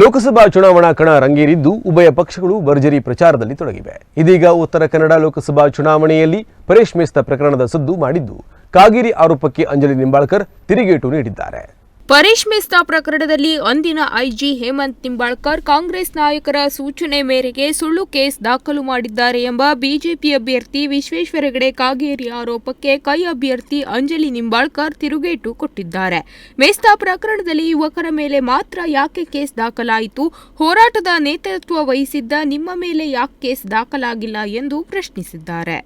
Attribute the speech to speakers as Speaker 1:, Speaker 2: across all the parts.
Speaker 1: ಲೋಕಸಭಾ ಚುನಾವಣಾ ಕಣ ರಂಗೇರಿದ್ದು ಉಭಯ ಪಕ್ಷಗಳು ಭರ್ಜರಿ ಪ್ರಚಾರದಲ್ಲಿ ತೊಡಗಿವೆ. ಇದೀಗ ಉತ್ತರ ಕನ್ನಡ ಲೋಕಸಭಾ ಚುನಾವಣೆಯಲ್ಲಿ ಪರೇಶ್ ಮೇಸ್ತ ಪ್ರಕರಣದ ಸದ್ದು ಮಾಡಿದ್ದು. ಕಾಗೇರಿ ಆರೋಪಕ್ಕೆ ಅಂಜಲಿ ನಿಂಬಾಳ್ಕರ್ ತಿರುಗೇಟು ನೀಡಿದ್ದಾರೆ.
Speaker 2: ಮೆಸ್ತಾ ಪ್ರಕರಣದಲ್ಲಿ ಅಂದಿನ ಐಜಿ ಹೇಮಂತ್ ನಿಂಬಾಳ್ಕರ್ ಕಾಂಗ್ರೆಸ್ ನಾಯಕರ ಸೂಚನೆ ಮೇರೆಗೆ ಸುಳ್ಳು ಕೇಸ್ ದಾಖಲು ಮಾಡಿದ್ದಾರೆ ಎಂಬ ಬಿಜೆಪಿ ಅಭ್ಯರ್ಥಿ ವಿಶ್ವೇಶ್ವರ ಹೆಗಡೆ ಕಾಗೇರಿ ಆರೋಪಕ್ಕೆ ಕೈ ಅಭ್ಯರ್ಥಿ ಅಂಜಲಿ ನಿಂಬಾಳ್ಕರ್ ತಿರುಗೇಟು ಕೊಟ್ಟಿದ್ದಾರೆ. ಮೇಸ್ತಾ ಪ್ರಕರಣದಲ್ಲಿ ಯುವಕರ ಮೇಲೆ ಮಾತ್ರ ಯಾಕೆ ಕೇಸ್ ದಾಖಲಾಯಿತು? ಹೋರಾಟದ ನೇತೃತ್ವ ವಹಿಸಿದ್ದ ನಿಮ್ಮ ಮೇಲೆ ಯಾಕೆ ಕೇಸ್ ದಾಖಲಾಗಿಲ್ಲ ಎಂದು ಪ್ರಶ್ನಿಸಿದ್ದಾರೆ.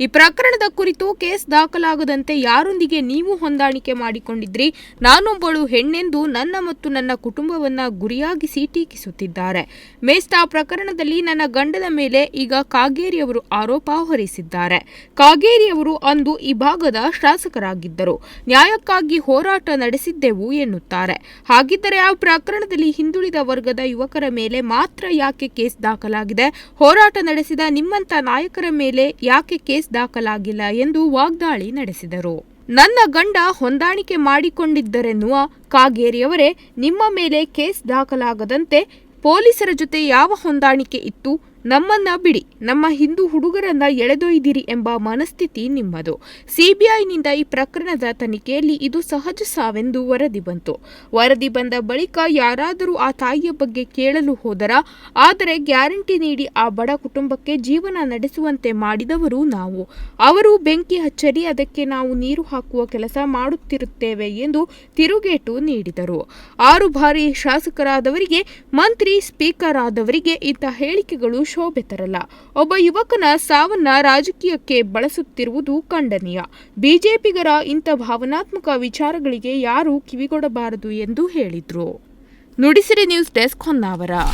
Speaker 2: ಈ ಪ್ರಕರಣದ ಕುರಿತು ಕೇಸ್ ದಾಖಲಾಗದಂತೆ ಯಾರೊಂದಿಗೆ ನೀವು ಹೊಂದಾಣಿಕೆ ಮಾಡಿಕೊಂಡಿದ್ರಿ? ನಾನೊಬ್ಬಳು ಹೆಣ್ಣೆಂದು ನನ್ನ ಮತ್ತು ನನ್ನ ಕುಟುಂಬವನ್ನ ಗುರಿಯಾಗಿಸಿ ಟೀಕಿಸುತ್ತಿದ್ದಾರೆ. ಮೇಸ್ತಾ ಪ್ರಕರಣದಲ್ಲಿ ನನ್ನ ಗಂಡದ ಮೇಲೆ ಈಗ ಕಾಗೇರಿಯವರು ಆರೋಪ ಹೊರಿಸಿದ್ದಾರೆ. ಕಾಗೇರಿಯವರು ಅಂದು ಈ ಭಾಗದ ಶಾಸಕರಾಗಿದ್ದರು. ನ್ಯಾಯಕ್ಕಾಗಿ ಹೋರಾಟ ನಡೆಸಿದ್ದೆವು ಎನ್ನುತ್ತಾರೆ. ಹಾಗಿದ್ದರೆ ಆ ಪ್ರಕರಣದಲ್ಲಿ ಹಿಂದುಳಿದ ವರ್ಗದ ಯುವಕರ ಮೇಲೆ ಮಾತ್ರ ಯಾಕೆ ಕೇಸ್ ದಾಖಲಾಗಿದೆ? ಹೋರಾಟ ನಡೆಸಿದ ನಿಮ್ಮಂತ ನಾಯಕರ ಮೇಲೆ ಯಾಕೆ ಕೇಸ್ ದಾಖಲಾಗಿಲ್ಲ ಎಂದು ವಾಗ್ದಾಳಿ ನಡೆಸಿದರು. ನನ್ನ ಗಂಡ ಹೊಂದಾಣಿಕೆ ಮಾಡಿಕೊಂಡಿದ್ದರೆನ್ನುವ ಕಾಗೇರಿಯವರೇ ನಿಮ್ಮ ಮೇಲೆ ಕೇಸ್ ದಾಖಲಾಗದಂತೆ ಪೊಲೀಸರ ಜೊತೆ ಯಾವ ಹೊಂದಾಣಿಕೆ ಇತ್ತು? ನಮ್ಮನ್ನ ಬಿಡಿ, ನಮ್ಮ ಹಿಂದೂ ಹುಡುಗರನ್ನ ಎಳೆದೊಯ್ದಿರಿ ಎಂಬ ಮನಸ್ಥಿತಿ ನಿಮ್ಮದು. ಸಿಬಿಐನಿಂದ ಈ ಪ್ರಕರಣದ ತನಿಖೆಯಲ್ಲಿ ಇದು ಸಹಜ ಸಾವೆಂದು ವರದಿ ಬಂತು. ವರದಿ ಬಂದ ಬಳಿಕ ಯಾರಾದರೂ ಆ ತಾಯಿಯ ಬಗ್ಗೆ ಕೇಳಲು ಹೋದರ, ಆದರೆ ಗ್ಯಾರಂಟಿ ನೀಡಿ ಆ ಬಡ ಕುಟುಂಬಕ್ಕೆ ಜೀವನ ನಡೆಸುವಂತೆ ಮಾಡಿದವರು ನಾವು. ಅವರು ಬೆಂಕಿ ಹಚ್ಚರಿ, ಅದಕ್ಕೆ ನಾವು ನೀರು ಹಾಕುವ ಕೆಲಸ ಮಾಡುತ್ತಿರುತ್ತೇವೆ ಎಂದು ತಿರುಗೇಟು ನೀಡಿದರು. ಆರು ಬಾರಿ ಶಾಸಕರಾದವರಿಗೆ, ಮಂತ್ರಿ ಸ್ಪೀಕರ್ ಆದವರಿಗೆ ಇಂಥ ಹೇಳಿಕೆಗಳು ಶೋಭೆ ತರಲ್ಲ ಒಬ್ಬ ಯುವಕನ ಸಾವನ್ನ ರಾಜಕೀಯಕ್ಕೆ ಬಳಸುತ್ತಿರುವುದು ಖಂಡನೀಯ. ಬಿಜೆಪಿಗರ ಇಂಥ ಭಾವನಾತ್ಮಕ ವಿಚಾರಗಳಿಗೆ ಯಾರೂ ಕಿವಿಗೊಡಬಾರದು ಎಂದು ಹೇಳಿದರು. Nudisiri news desk Honnavar.